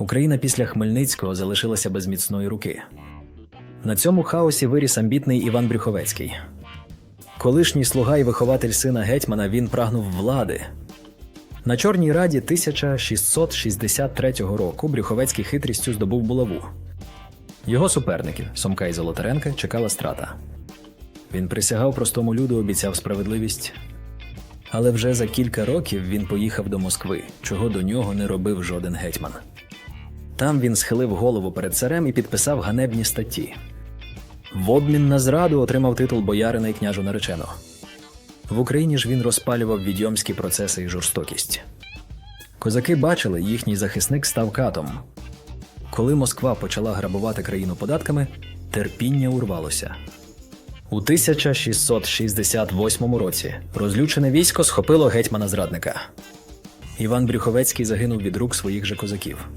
Україна після Хмельницького залишилася без міцної руки. На цьому хаосі виріс амбітний Іван Брюховецький. Колишній слуга і вихователь сина гетьмана він прагнув влади. На Чорній Раді 1663 року Брюховецький хитрістю здобув булаву. Його суперників Сомка і Золотаренка чекала страта. Він присягав простому люду, обіцяв справедливість. Але вже за кілька років він поїхав до Москви, чого до нього не робив жоден гетьман. Там він схилив голову перед царем і підписав ганебні статті. В обмін на зраду отримав титул боярина і княжу нареченого. В Україні ж він розпалював відьомські процеси і жорстокість. Козаки бачили, їхній захисник став катом. Коли Москва почала грабувати країну податками, терпіння урвалося. У 1668 році розлючене військо схопило гетьмана зрадника. Іван Брюховецький загинув від рук своїх же козаків.